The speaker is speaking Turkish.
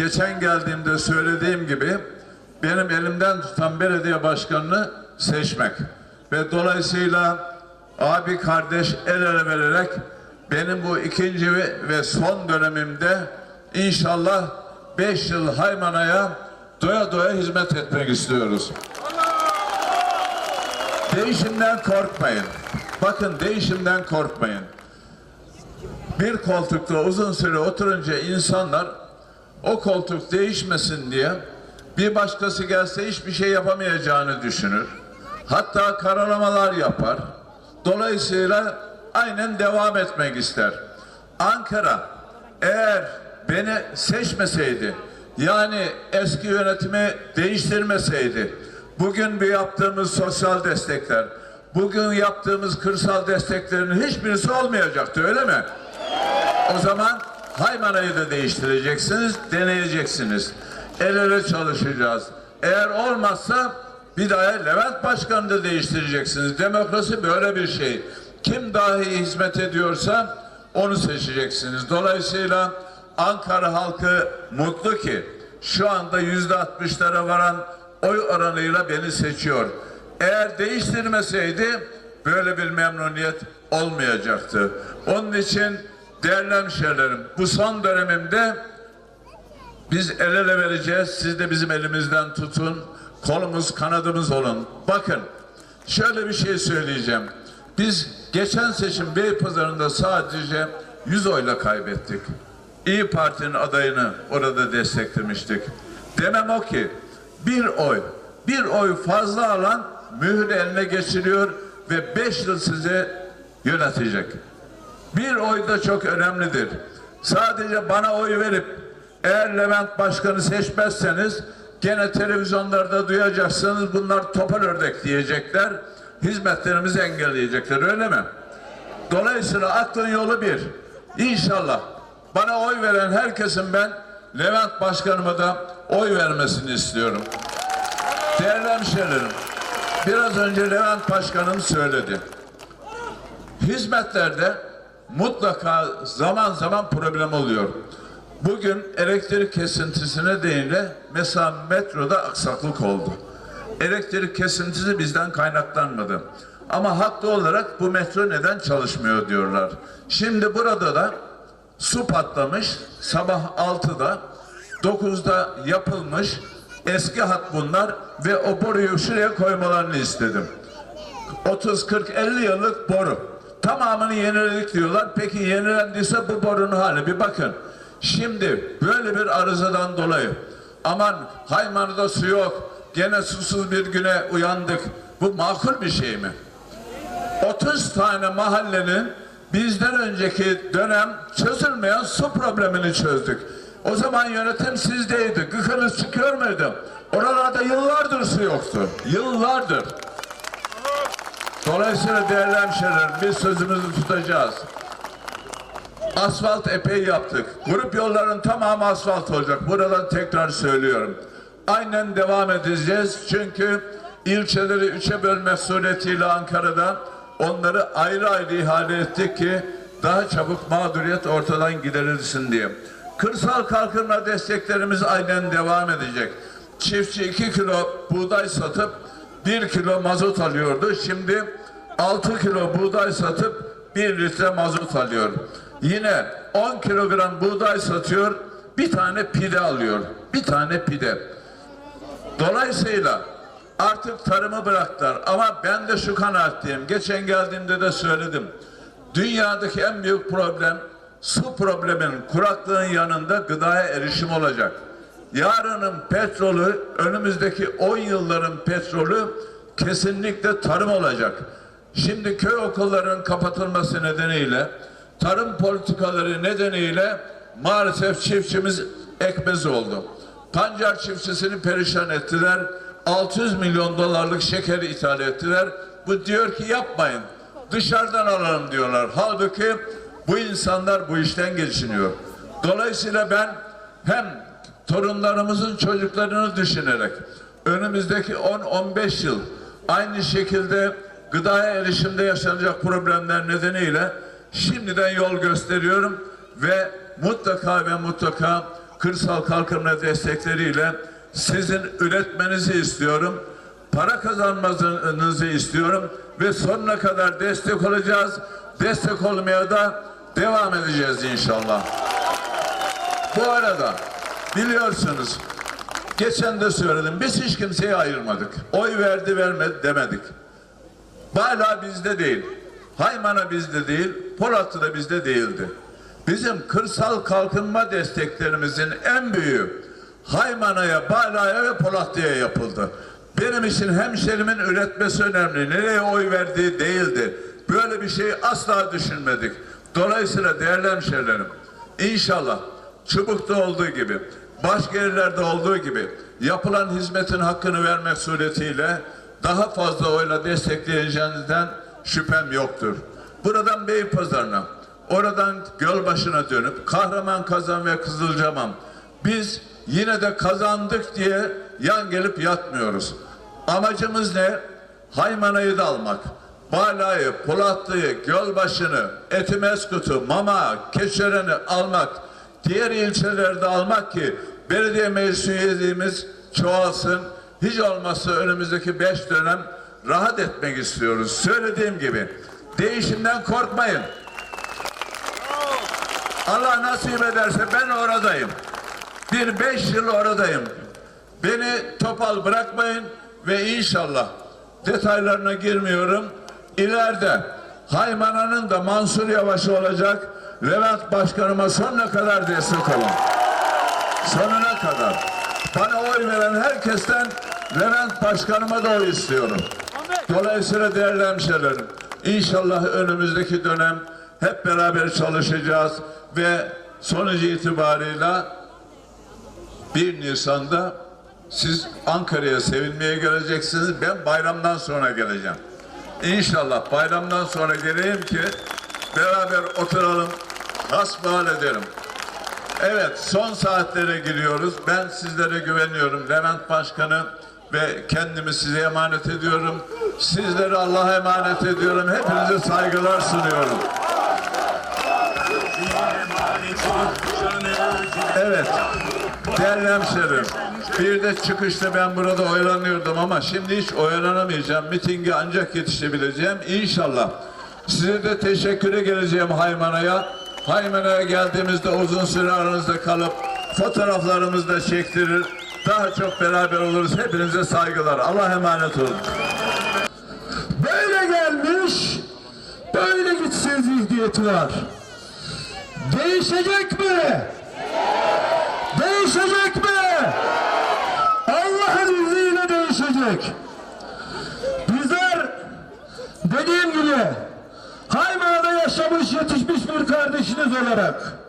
geçen geldiğimde söylediğim gibi benim elimden tutan belediye başkanını seçmek ve dolayısıyla abi kardeş el ele vererek benim bu ikinci ve, son dönemimde inşallah 5 yıl Haymana'ya doya doya hizmet etmek istiyoruz. Değişimden korkmayın. Bakın değişimden korkmayın. Bir koltukta uzun süre oturunca insanlar o koltuk değişmesin diye bir başkası gelse hiçbir şey yapamayacağını düşünür. Hatta karalamalar yapar. Dolayısıyla aynen devam etmek ister. Ankara eğer beni seçmeseydi yani eski yönetimi değiştirmeseydi bugün bir yaptığımız sosyal destekler bugün yaptığımız kırsal desteklerin hiçbirisi olmayacaktı öyle mi? O zaman Haymana'yı da değiştireceksiniz, deneyeceksiniz. El ele çalışacağız. Eğer olmazsa bir daha Levent Başkanı da değiştireceksiniz. Demokrasi böyle bir şey. Kim daha iyi hizmet ediyorsa onu seçeceksiniz. Dolayısıyla Ankara halkı mutlu ki şu anda yüzde altmışlara varan oy oranıyla beni seçiyor. Eğer değiştirmeseydi böyle bir memnuniyet olmayacaktı. Onun için değerli hemşehrilerim bu son dönemimde biz el ele vereceğiz. Siz de bizim elimizden tutun. Kolumuz kanadımız olun. Bakın şöyle bir şey söyleyeceğim. Biz geçen seçim Beypazarı'nda sadece 100 oyla kaybettik. İyi Parti'nin adayını orada desteklemiştik. Demem o ki bir oy, bir oy fazla alan mühür eline geçiriyor ve beş yıl size yönetecek. Bir oy da çok önemlidir. Sadece bana oy verip eğer Levent Başkanı seçmezseniz gene televizyonlarda duyacaksınız bunlar topal ördek diyecekler. Hizmetlerimizi engelleyecekler öyle mi? Dolayısıyla aklın yolu bir. İnşallah bana oy veren herkesin ben Levent Başkanıma da oy vermesini istiyorum. Değerli hemşehrilerim, biraz önce Levent Başkanım söyledi. Hizmetlerde mutlaka zaman zaman problem oluyor. Bugün elektrik kesintisi nedeniyle mesela metroda aksaklık oldu. Elektrik kesintisi bizden kaynaklanmadı. Ama haklı olarak bu metro neden çalışmıyor diyorlar. Şimdi burada da su patlamış sabah 6'da 9'da yapılmış eski hat bunlar ve o boruyu şuraya koymalarını istedim. 30, 40, 50 yıllık boru. Tamamını yeniledik diyorlar. Peki yenilendiyse bu borunun hali bir bakın. Şimdi böyle bir arızadan dolayı aman Hayman'da su yok. Gene susuz bir güne uyandık. Bu makul bir şey mi? 30 tane mahallenin bizden önceki dönem çözülmeyen su problemini çözdük. O zaman yönetim sizdeydi. Gıkınız çıkıyor muydu? Oralarda yıllardır su yoktu. Yıllardır. Dolayısıyla değerli hemşehrilerim biz sözümüzü tutacağız. Asfalt epey yaptık. Grup yolların tamamı asfalt olacak. Buradan tekrar söylüyorum. Aynen devam edeceğiz. Çünkü ilçeleri üçe bölmek suretiyle Ankara'da onları ayrı ayrı ihale ettik ki daha çabuk mağduriyet ortadan giderilsin diye. Kırsal kalkınma desteklerimiz aynen devam edecek. Çiftçi 2 kilo buğday satıp 1 kilo mazot alıyordu. Şimdi 6 kilo buğday satıp 1 litre mazot alıyor. Yine 10 kilogram buğday satıyor, bir tane pide alıyor. Bir tane pide. Dolayısıyla artık tarımı bıraktılar. Ama ben de şu kanaatteyim. Geçen geldiğimde de söyledim. Dünyadaki en büyük problem su probleminin, kuraklığın yanında gıdaya erişim olacak. Yarının petrolü, önümüzdeki 10 yılların petrolü kesinlikle tarım olacak. Şimdi köy okullarının kapatılması nedeniyle, tarım politikaları nedeniyle maalesef çiftçimiz ekmez oldu. Pancar çiftçisini perişan ettiler. 600 milyon dolarlık şekeri ithal ettiler. Bu diyor ki yapmayın. Dışarıdan alalım diyorlar. Halbuki bu insanlar bu işten geçiniyor. Dolayısıyla ben hem torunlarımızın çocuklarını düşünerek önümüzdeki 10-15 yıl aynı şekilde gıdaya erişimde yaşanacak problemler nedeniyle şimdiden yol gösteriyorum ve mutlaka ve mutlaka kırsal kalkınma destekleriyle sizin üretmenizi istiyorum. Para kazanmanızı istiyorum ve sonuna kadar destek olacağız. Destek olmaya da devam edeceğiz inşallah. Bu arada biliyorsunuz geçen de söyledim biz hiç kimseyi ayırmadık. Oy verdi vermedi demedik. Hala bizde değil. Haymana bizde değil, Polatlı da bizde değildi. Bizim kırsal kalkınma desteklerimizin en büyüğü Haymana'ya, Bala'ya ve Polatlı'ya yapıldı. Benim için hemşerimin üretmesi önemli. Nereye oy verdiği değildi. Böyle bir şeyi asla düşünmedik. Dolayısıyla değerli hemşerilerim, inşallah Çubuk'ta olduğu gibi, başka yerlerde olduğu gibi yapılan hizmetin hakkını vermek suretiyle daha fazla oyla destekleyeceğinizden şüphem yoktur. Buradan Beypazarı'na, oradan Gölbaşı'na dönüp Kahraman Kazan ve Kızılcamam biz yine de kazandık diye yan gelip yatmıyoruz. Amacımız ne? Haymana'yı da almak. Bala'yı, Polatlı'yı, Gölbaşı'nı, Etimeskut'u, Mama, Keçören'i almak. Diğer ilçelerde almak ki belediye meclis üyeliğimiz çoğalsın. Hiç olmazsa önümüzdeki beş dönem rahat etmek istiyoruz. Söylediğim gibi değişimden korkmayın. Allah nasip ederse ben oradayım. Bir beş yıl oradayım. Beni topal bırakmayın ve inşallah detaylarına girmiyorum. İleride Haymana'nın da Mansur Yavaş'ı olacak. Levent Başkanıma sonuna kadar destek olun. Sonuna kadar. Bana oy veren herkesten Levent Başkanıma da oy istiyorum. Dolayısıyla değerli hemşehrilerim, inşallah önümüzdeki dönem hep beraber çalışacağız ve sonucu itibarıyla 1 Nisan'da siz Ankara'ya sevilmeye geleceksiniz. Ben bayramdan sonra geleceğim. İnşallah bayramdan sonra geleyim ki beraber oturalım, hasbihal edelim. Evet, son saatlere giriyoruz. Ben sizlere güveniyorum. Levent Başkanı ve kendimi size emanet ediyorum. Sizleri Allah'a emanet ediyorum. Hepinize saygılar sunuyorum. Evet. Değerli hemşerim. Bir de çıkışta ben burada oyalanıyordum ama şimdi hiç oyalanamayacağım. Mitinge ancak yetişebileceğim. İnşallah. Size de teşekküre geleceğim Haymana'ya. Haymana'ya geldiğimizde uzun süre aranızda kalıp fotoğraflarımızı da çektirir. Daha çok beraber oluruz. Hepinize saygılar. Allah emanet olun. Böyle gelmiş, böyle gitsin zihniyeti var. Değişecek mi? Değişecek mi? Allah'ın izniyle değişecek. Yetişmiş bir kardeşiniz olarak